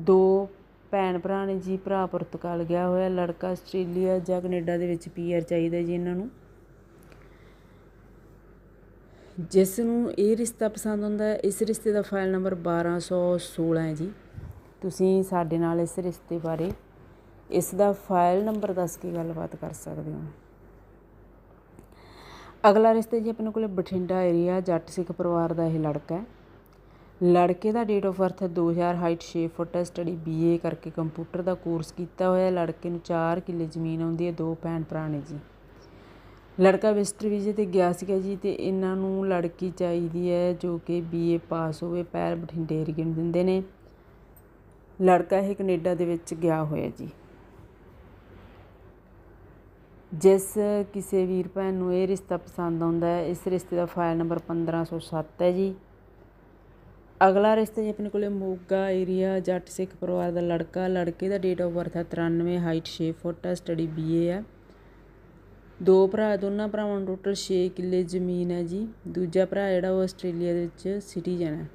ਦੋ ਭੈਣ ਭਰਾ ਨੇ ਜੀ, ਭਰਾ ਪੁਰਤਗਾਲ ਗਿਆ ਹੋਇਆ, ਲੜਕਾ ਆਸਟ੍ਰੇਲੀਆ ਜਾਂ ਕੈਨੇਡਾ ਦੇ ਵਿੱਚ ਪੀਆਰ ਚਾਹੀਦਾ ਜੀ ਇਹਨਾਂ ਨੂੰ। ਜਿਸ ਨੂੰ ਇਹ ਰਿਸ਼ਤਾ ਪਸੰਦ ਆਉਂਦਾ ਹੈ ਇਸ ਰਿਸ਼ਤੇ ਦਾ ਫਾਈਲ ਨੰਬਰ 1216 ਹੈ ਜੀ। ਤੁਸੀਂ ਸਾਡੇ ਨਾਲ ਇਸ ਰਿਸ਼ਤੇ ਬਾਰੇ ਇਸ ਦਾ ਫਾਈਲ ਨੰਬਰ ਦੱਸ ਕੇ ਗੱਲਬਾਤ ਕਰ ਸਕਦੇ ਹੋ। ਅਗਲਾ ਰਿਸ਼ਤਾ ਜੀ ਆਪਣੇ ਕੋਲੇ ਬਠਿੰਡਾ ਏਰੀਆ ਜੱਟ ਸਿੱਖ ਪਰਿਵਾਰ ਦਾ ਇਹ ਲੜਕਾ ਹੈ। ਲੜਕੇ ਦਾ ਡੇਟ ਆਫ ਬਰਥ ਹੈ 2000 ਹਾਈਟ 6 ਫੁੱਟ ਹੈ ਸਟੱਡੀ ਬੀਏ ਕਰਕੇ ਕੰਪਿਊਟਰ ਦਾ ਕੋਰਸ ਕੀਤਾ ਹੋਇਆ ਲੜਕੇ ਨੂੰ 4 ਕਿੱਲੇ ਜ਼ਮੀਨ ਆਉਂਦੀ ਹੈ, ਦੋ ਭੈਣ ਭਰਾ ਨੇ ਜੀ। ਲੜਕਾ ਵਿਜ਼ਟਰ ਵੀਜ਼ੇ ਤੇ ਗਿਆ ਸੀਗਾ ਜੀ ਤੇ ਇਹਨਾਂ ਨੂੰ ਲੜਕੀ ਚਾਹੀਦੀ ਹੈ ਜੋ ਕਿ ਬੀਏ ਪਾਸ ਹੋਵੇ, ਪੈਰ ਬਠਿੰਡੇ ਏਰੀਏ ਦਿੰਦੇ ਨੇ। ਲੜਕਾ ਇਹ ਕੈਨੇਡਾ ਦੇ ਵਿੱਚ ਗਿਆ ਹੋਇਆ ਜੀ। ਜਿਸ ਕਿਸੇ ਵੀਰ ਭੈਣ ਨੂੰ ਇਹ ਰਿਸ਼ਤਾ ਪਸੰਦ ਆਉਂਦਾ ਹੈ, ਇਸ ਰਿਸ਼ਤੇ ਦਾ ਫਾਈਲ ਨੰਬਰ 1507 ਹੈ ਜੀ। ਅਗਲਾ ਰਿਸ਼ਤਾ ਜੀ ਆਪਣੇ ਕੋਲੇ ਮੋਗਾ ਏਰੀਆ ਜੱਟ ਸਿੱਖ ਪਰਿਵਾਰ ਦਾ ਲੜਕਾ, ਲੜਕੇ ਦਾ ਡੇਟ ਆਫ ਬਰਥ ਹੈ 93 ਹਾਈਟ 6 ਫੁੱਟ ਹੈ ਸਟੱਡੀ ਬੀਏ ਹੈ ਦੋ ਭਰਾ, ਦੋਨਾਂ ਭਰਾਵਾਂ ਨੂੰ ਟੋਟਲ 6 ਕਿੱਲੇ ਜ਼ਮੀਨ ਹੈ ਜੀ। ਦੂਜਾ ਭਰਾ ਜਿਹੜਾ ਉਹ ਆਸਟ੍ਰੇਲੀਆ ਦੇ ਵਿੱਚ ਸਿਟੀਜ਼ਨ ਹੈ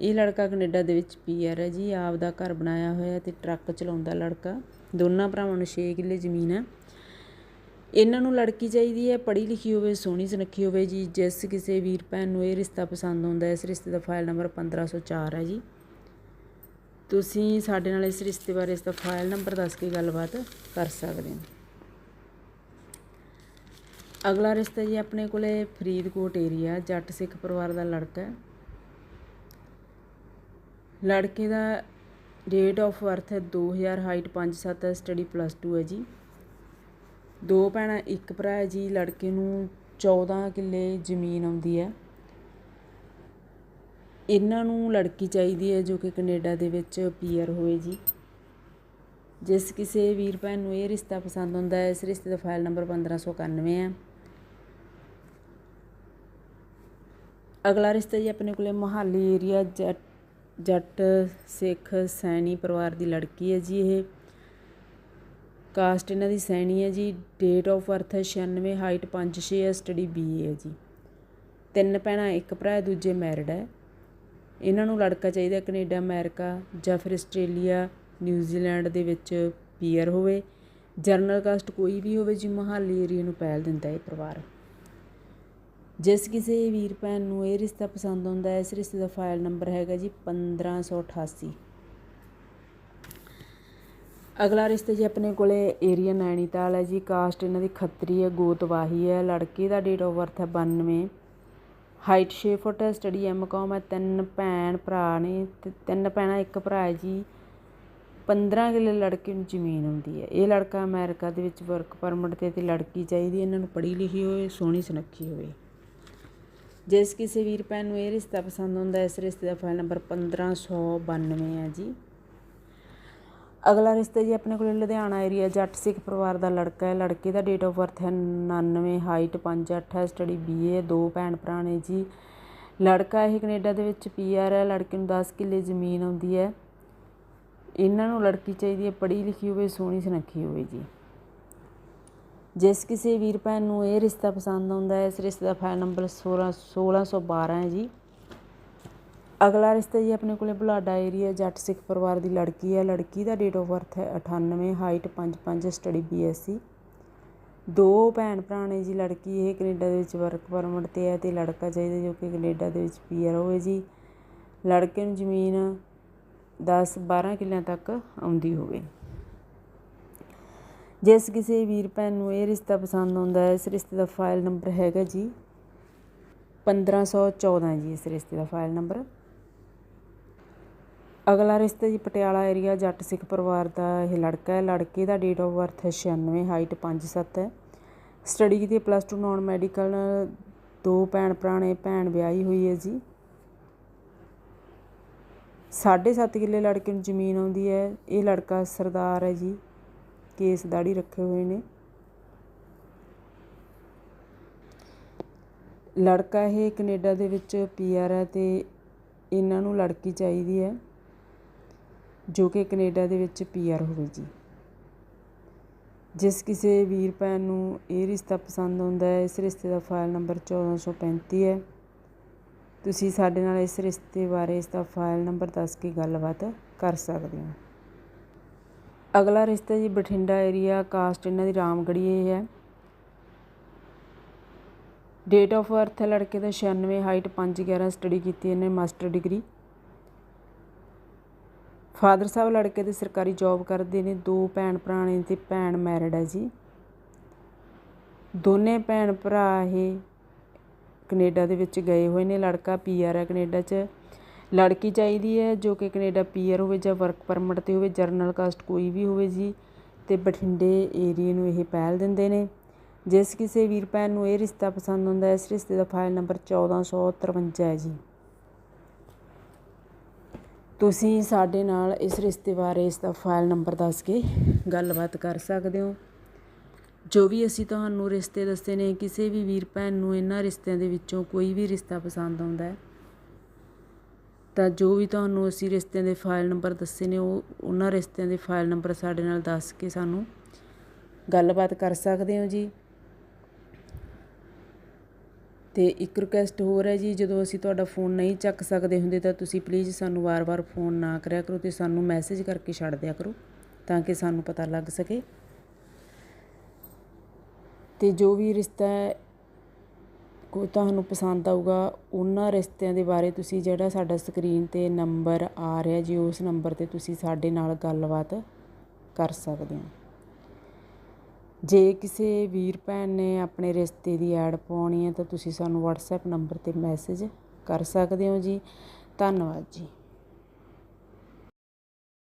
ਇਹ ਲੜਕਾ ਕੈਨੇਡਾ ਦੇ ਵਿੱਚ ਪੀਆਰ ਹੈ ਜੀ। ਆਪ ਦਾ ਘਰ ਬਣਾਇਆ ਹੋਇਆ ਤੇ ਟਰੱਕ ਚਲਾਉਂਦਾ ਲੜਕਾ। ਦੋਨਾਂ ਭਰਾਵਾਂ ਨੂੰ 6 ਕਿੱਲੇ ਜ਼ਮੀਨ ਹੈ ਇਹਨਾਂ ਨੂੰ ਲੜਕੀ ਚਾਹੀਦੀ ਹੈ, ਪੜ੍ਹੀ ਲਿਖੀ ਹੋਵੇ, ਸੋਹਣੀ ਸੁਨੱਖੀ ਹੋਵੇ ਜੀ। ਜਿਸ ਕਿਸੇ ਵੀਰ ਭੈਣ ਨੂੰ ਇਹ ਰਿਸ਼ਤਾ ਪਸੰਦ ਆਉਂਦਾ ਹੈ, ਇਸ ਰਿਸ਼ਤੇ ਦਾ ਫਾਈਲ ਨੰਬਰ 1504 ਹੈ ਜੀ। ਤੁਸੀਂ ਸਾਡੇ ਨਾਲ ਇਸ ਰਿਸ਼ਤੇ ਬਾਰੇ ਇਸ ਦਾ ਫਾਈਲ ਨੰਬਰ ਦੱਸ ਕੇ ਗੱਲਬਾਤ ਕਰ ਸਕਦੇ ਹੋ। ਅਗਲਾ ਰਿਸ਼ਤਾ ਜੀ ਆਪਣੇ ਕੋਲੇ ਫਰੀਦਕੋਟ ਏਰੀਆ ਜੱਟ ਸਿੱਖ ਪਰਿਵਾਰ ਦਾ ਲੜਕਾ ਹੈ। ਲੜਕੇ ਦਾ ਡੇਟ ਆਫ ਬਰਥ ਹੈ 2000 ਹਾਈਟ 5'7 ਹੈ ਸਟੱਡੀ ਪਲੱਸ 2 ਹੈ ਜੀ। ਦੋ ਭੈਣਾਂ, ਇੱਕ ਭਰਾ ਹੈ ਜੀ, ਲੜਕੇ ਨੂੰ 14 ਕਿੱਲੇ ਜ਼ਮੀਨ ਆਉਂਦੀ ਹੈ। ਇਹਨਾਂ ਨੂੰ ਲੜਕੀ ਚਾਹੀਦੀ ਹੈ ਜੋ ਕਿ ਕੈਨੇਡਾ ਦੇ ਵਿੱਚ ਪੀਅਰ ਹੋਵੇ ਜੀ। ਜਿਸ ਕਿਸੇ ਵੀਰ ਭੈਣ ਨੂੰ ਇਹ ਰਿਸ਼ਤਾ ਪਸੰਦ ਹੁੰਦਾ ਹੈ, ਇਸ ਰਿਸ਼ਤੇ ਦਾ ਫਾਈਲ ਨੰਬਰ 1591 ਹੈ। ਅਗਲਾ ਰਿਸ਼ਤਾ ਜੀ ਆਪਣੇ ਕੋਲੇ ਮੋਹਾਲੀ ਏਰੀਆ ਜੱਟ ਜੱਟ, ਸਿੱਖ, ਸੈਣੀ ਪਰਿਵਾਰ ਦੀ ਲੜਕੀ ਹੈ ਜੀ ਇਹ। ਕਾਸਟ ਇਹਨਾਂ ਦੀ ਸੈਣੀ ਹੈ ਜੀ ਡੇਟ ਆਫ ਬਰਥ ਹੈ 96 ਹਾਈਟ 5'6 ਹੈ ਸਟੱਡੀ ਬੀਏ ਹੈ ਜੀ। ਤਿੰਨ ਭੈਣਾਂ, ਇੱਕ ਭਰਾ ਹੈ, ਦੂਜੇ ਮੈਰਿਡ ਹੈ। ਇਹਨਾਂ ਨੂੰ ਲੜਕਾ ਚਾਹੀਦਾ ਕੈਨੇਡਾ, ਅਮਰੀਕਾ ਜਾਂ ਫਿਰ ਆਸਟ੍ਰੇਲੀਆ ਨਿਊਜ਼ੀਲੈਂਡ ਦੇ ਵਿੱਚ ਪੀਅਰ ਹੋਵੇ। ਜਰਨਲ ਕਾਸਟ ਕੋਈ ਵੀ ਹੋਵੇ ਜੀ, ਮੋਹਾਲੀ ਏਰੀਆ ਨੂੰ ਪਹਿਲ ਦਿੰਦਾ ਇਹ ਪਰਿਵਾਰ। ਜਿਸ ਕਿਸੇ ਵੀਰ ਭੈਣ ਨੂੰ ਇਹ ਰਿਸ਼ਤਾ ਪਸੰਦ ਆਉਂਦਾ ਹੈ, ਇਸ ਰਿਸ਼ਤੇ ਦਾ ਫਾਈਲ ਨੰਬਰ ਹੈਗਾ ਜੀ 1588 ਅਗਲਾ ਰਿਸ਼ਤੇ ਜੀ ਆਪਣੇ ਕੋਲੇ ਏਰੀਆ ਨੈਣੀਤਾਲ ਹੈ ਜੀ, ਕਾਸਟ ਇਹਨਾਂ ਦੀ ਖੱਤਰੀ ਹੈ, ਗੋਤਵਾਹੀ ਹੈ, ਲੜਕੇ ਦਾ ਡੇਟ ਆਫ ਬਰਥ ਹੈ 92 ਹਾਈਟ 6 ਫੁੱਟ ਹੈ ਸਟੱਡੀ ਐਮਕਾਮ ਹੈ, ਤਿੰਨ ਭੈਣ ਭਰਾ ਨੇ ਤੇ ਤਿੰਨ ਭੈਣਾਂ, ਇੱਕ ਭਰਾ ਹੈ ਜੀ 15 ਕਿੱਲੇ ਲੜਕੇ ਨੂੰ ਜ਼ਮੀਨ ਹੁੰਦੀ ਹੈ। ਇਹ ਲੜਕਾ ਅਮਰੀਕਾ ਦੇ ਵਿੱਚ ਵਰਕ ਪਰਮਿਟ ਤੇ ਤੇ ਲੜਕੀ ਚਾਹੀਦੀ ਇਹਨਾਂ ਨੂੰ ਪੜ੍ਹੀ ਲਿਖੀ ਹੋਵੇ, ਸੋਹਣੀ ਸੁਨੱਖੀ ਹੋਵੇ। ਜਿਸ ਕਿਸੇ ਵੀਰ ਭੈਣ ਨੂੰ ਇਹ ਰਿਸ਼ਤਾ ਪਸੰਦ ਹੁੰਦਾ ਇਸ ਰਿਸ਼ਤੇ ਦਾ ਫਾਈਲ ਨੰਬਰ 1592 ਹੈ ਜੀ। ਅਗਲਾ ਰਿਸ਼ਤਾ ਜੀ ਆਪਣੇ ਕੋਲ ਲੁਧਿਆਣਾ ਏਰੀਆ ਜੱਟ ਸਿੱਖ ਪਰਿਵਾਰ ਦਾ ਲੜਕਾ ਹੈ। ਲੜਕੇ ਦਾ ਡੇਟ ਆਫ ਬਰਥ ਹੈ 99 ਹਾਈਟ 58 ਹੈ ਸਟੱਡੀ ਬੀਏ ਦੋ ਭੈਣ ਭਰਾ ਨੇ ਜੀ। ਲੜਕਾ ਇਹ ਕੈਨੇਡਾ ਦੇ ਵਿੱਚ ਪੀਆਰ ਹੈ, ਲੜਕੇ ਨੂੰ 10 ਕਿੱਲੇ ਜ਼ਮੀਨ ਆਉਂਦੀ ਹੈ। ਇਹਨਾਂ ਨੂੰ ਲੜਕੀ ਚਾਹੀਦੀ ਹੈ ਪੜ੍ਹੀ ਲਿਖੀ ਹੋਵੇ, ਸੋਹਣੀ ਸੁਨੱਖੀ ਹੋਵੇ ਜੀ। ਜਿਸ ਕਿਸੇ ਵੀਰ ਭੈਣ ਨੂੰ ਇਹ ਰਿਸ਼ਤਾ ਪਸੰਦ ਆਉਂਦਾ ਹੈ, ਇਸ ਰਿਸ਼ਤੇ ਦਾ ਫਾਈਲ ਨੰਬਰ 16 1612 ਹੈ ਜੀ। ਅਗਲਾ ਰਿਸ਼ਤਾ ਜੀ ਆਪਣੇ ਕੋਲੇ ਬੁਲਾਡਾ ਏਰੀਆ ਜੱਟ ਸਿੱਖ ਪਰਿਵਾਰ ਦੀ ਲੜਕੀ ਹੈ। ਲੜਕੀ ਦਾ ਡੇਟ ਆਫ ਬਰਥ ਹੈ 98 ਹਾਈਟ 55 ਸਟੱਡੀ ਬੀਐਸਸੀ ਦੋ ਭੈਣ ਭਰਾ ਨੇ ਜੀ, ਲੜਕੀ ਇਹ ਕੈਨੇਡਾ ਦੇ ਵਿੱਚ ਵਰਕ ਪਰਮਿਟ ਤੇ ਹੈ ਤੇ ਲੜਕਾ ਚਾਹੀਦਾ ਜੋ ਕਿ ਕੈਨੇਡਾ ਦੇ ਵਿੱਚ ਪੀਆਰ ਹੋਵੇ ਜੀ। ਲੜਕੇ ਨੂੰ ਜ਼ਮੀਨ 10 12 ਕਿੱਲਿਆਂ ਤੱਕ ਆਉਂਦੀ ਹੋਵੇ। ਜਿਸ ਕਿਸੇ ਵੀਰ ਭੈਣ ਨੂੰ ਇਹ ਰਿਸ਼ਤਾ ਪਸੰਦ ਆਉਂਦਾ ਹੈ, ਇਸ ਰਿਸ਼ਤੇ ਦਾ ਫਾਈਲ ਨੰਬਰ ਹੈਗਾ ਜੀ। 1514 ਜੀ, ਇਸ ਰਿਸ਼ਤੇ ਦਾ ਫਾਈਲ ਨੰਬਰ ਅਗਲਾ ਰਿਸ਼ਤਾ ਜੀ ਪਟਿਆਲਾ ਏਰੀਆ ਜੱਟ ਸਿੱਖ ਪਰਿਵਾਰ ਦਾ ਇਹ ਲੜਕਾ ਹੈ। ਲੜਕੇ ਦਾ ਡੇਟ ਆਫ ਬਰਥ ਹੈ 96 ਹਾਈਟ 5'7 ਹੈ। ਸਟੱਡੀ ਕੀਤੀ ਪਲੱਸ 2 ਨਾਨ ਮੈਡੀਕਲ ਦੋ ਭੈਣ ਭਰਾਣੇ ਭੈਣ ਵਿਆਹੀ ਹੋਈ ਹੈ ਜੀ। 7.5 ਕਿੱਲੇ ਲੜਕੇ ਨੂੰ ਜ਼ਮੀਨ ਆਉਂਦੀ ਹੈ। ਇਹ ਲੜਕਾ ਸਰਦਾਰ ਹੈ ਜੀ, ਕੇਸ ਦਾੜੀ ਰੱਖੇ ਹੋਏ ਨੇ। ਲੜਕਾ ਇਹ ਕੈਨੇਡਾ ਦੇ ਵਿੱਚ ਪੀਆਰ ਹੈ ਤੇ ਇਹਨਾਂ ਨੂੰ ਲੜਕੀ ਚਾਹੀਦੀ ਹੈ। ਜੋ ਕਿ ਕੈਨੇਡਾ ਦੇ ਵਿੱਚ ਪੀਆਰ ਹੋਵੇ ਜੀ। ਜਿਸ ਕਿਸੇ ਵੀਰ ਭੈਣ ਨੂੰ ਇਹ ਰਿਸ਼ਤਾ ਪਸੰਦ ਆਉਂਦਾ ਹੈ, ਇਸ ਰਿਸ਼ਤੇ ਦਾ ਫਾਈਲ ਨੰਬਰ 1435 ਹੈ। ਤੁਸੀਂ ਸਾਡੇ ਨਾਲ ਇਸ ਰਿਸ਼ਤੇ ਬਾਰੇ ਇਸ ਦਾ ਫਾਈਲ ਨੰਬਰ ਦੱਸ ਕੇ ਗੱਲਬਾਤ ਕਰ ਸਕਦੇ ਹੋ। ਅਗਲਾ ਰਿਸ਼ਤਾ ਜੀ ਬਠਿੰਡਾ ਏਰੀਆ ਕਾਸਟ ਇਹਨਾਂ ਦੀ ਰਾਮਗੜੀਏ ਹੈ। ਡੇਟ ਆਫ ਬਰਥ ਹੈ ਲੜਕੇ ਦਾ 96 ਹਾਈਟ 5'11 ਸਟੱਡੀ ਕੀਤੀ ਇਹਨੇ ਮਾਸਟਰ ਡਿਗਰੀ ਫਾਦਰ ਸਾਹਿਬ ਲੜਕੇ ਦੇ ਸਰਕਾਰੀ ਜੌਬ ਕਰਦੇ ਨੇ, ਦੋ ਭੈਣ ਭਰਾ ਨੇ ਤੇ ਭੈਣ ਮੈਰਿਡ ਹੈ ਜੀ। ਦੋਨੇ ਭੈਣ ਭਰਾ ਇਹ ਕੈਨੇਡਾ ਦੇ ਵਿੱਚ ਗਏ ਹੋਏ ਨੇ, ਲੜਕਾ ਪੀਆਰ ਹੈ ਕੈਨੇਡਾ 'ਚ। ਲੜਕੀ ਚਾਹੀਦੀ ਹੈ ਜੋ ਕਿ ਕੈਨੇਡਾ ਪੀਆਰ ਹੋਵੇ ਜਾਂ ਵਰਕ ਪਰਮਿਟ ਤੇ ਹੋਵੇ, ਜਰਨਲ ਕਾਸਟ ਕੋਈ ਵੀ ਹੋਵੇ ਜੀ, ਤੇ ਬਠਿੰਡੇ ਏਰੀਏ ਨੂੰ ਇਹ ਪਹਿਲ ਦਿੰਦੇ ਨੇ। ਜਿਸ ਕਿਸੇ ਵੀਰ ਭੈਣ ਨੂੰ ਇਹ ਰਿਸ਼ਤਾ ਪਸੰਦ ਹੁੰਦਾ ਹੈ, ਇਸ ਰਿਸ਼ਤੇ ਦਾ ਫਾਈਲ ਨੰਬਰ 1453 ਹੈ ਜੀ। ਤੁਸੀਂ ਸਾਡੇ ਨਾਲ ਇਸ ਰਿਸ਼ਤੇ ਬਾਰੇ ਇਸ ਦਾ ਫਾਈਲ ਨੰਬਰ ਦੱਸ ਕੇ ਗੱਲਬਾਤ ਕਰ ਸਕਦੇ ਹੋ। ਜੋ ਵੀ ਅਸੀਂ ਤੁਹਾਨੂੰ ਰਿਸ਼ਤੇ ਦੱਸੇ ਨੇ, ਕਿਸੇ ਵੀ ਵੀਰ ਭੈਣ ਨੂੰ ਇਹਨਾਂ ਰਿਸ਼ਤਿਆਂ ਦੇ ਵਿੱਚੋਂ ਕੋਈ ਵੀ ਰਿਸ਼ਤਾ ਪਸੰਦ ਆਉਂਦਾ ਹੈ, ਤਾਂ ਜੋ ਵੀ ਤੁਹਾਨੂੰ ਅਸੀਂ ਰਿਸ਼ਤਿਆਂ ਦੇ ਫਾਈਲ ਨੰਬਰ ਦੱਸੇ ਨੇ, ਉਹ ਉਹਨਾਂ ਰਿਸ਼ਤਿਆਂ ਦੇ ਫਾਈਲ ਨੰਬਰ ਸਾਡੇ ਨਾਲ ਦੱਸ ਕੇ ਸਾਨੂੰ ਗੱਲਬਾਤ ਕਰ ਸਕਦੇ ਹੋ ਜੀ। ਤੇ ਇੱਕ ਰਿਕੁਐਸਟ ਹੋਰ ਹੈ ਜੀ, ਜਦੋਂ ਅਸੀਂ ਤੁਹਾਡਾ ਫੋਨ ਨਹੀਂ ਚੱਕ ਸਕਦੇ ਹੁੰਦੇ ਤਾਂ ਤੁਸੀਂ ਪਲੀਜ਼ ਸਾਨੂੰ ਵਾਰ-ਵਾਰ ਫੋਨ ਨਾ ਕਰਿਆ ਕਰੋ ਤੇ ਸਾਨੂੰ ਮੈਸੇਜ ਕਰਕੇ ਛੱਡ ਦਿਆ ਕਰੋ ਤਾਂ ਕਿ ਸਾਨੂੰ ਪਤਾ ਲੱਗ ਸਕੇ। ਤੇ ਜੋ ਵੀ ਰਿਸ਼ਤਾ ਹੈ ਕੋ ਤੁਹਾਨੂੰ ਪਸੰਦ ਆਊਗਾ, ਉਹਨਾਂ ਰਿਸ਼ਤਿਆਂ ਦੇ ਬਾਰੇ ਤੁਸੀਂ ਜਿਹੜਾ ਸਾਡਾ ਸਕਰੀਨ ਤੇ ਨੰਬਰ ਆ ਰਿਹਾ ਜੀ, ਉਸ ਨੰਬਰ ਤੇ ਤੁਸੀਂ ਸਾਡੇ ਨਾਲ ਗੱਲਬਾਤ ਕਰ ਸਕਦੇ ਹੋ। ਜੇ ਕਿਸੇ ਵੀਰ ਭੈਣ ਨੇ ਆਪਣੇ ਰਿਸ਼ਤੇ ਦੀ ਐਡ ਪਾਉਣੀ ਹੈ ਤਾਂ ਤੁਸੀਂ ਸਾਨੂੰ ਵਟਸਐਪ ਨੰਬਰ ਤੇ ਮੈਸੇਜ ਕਰ ਸਕਦੇ ਹੋ ਜੀ। ਧੰਨਵਾਦ ਜੀ।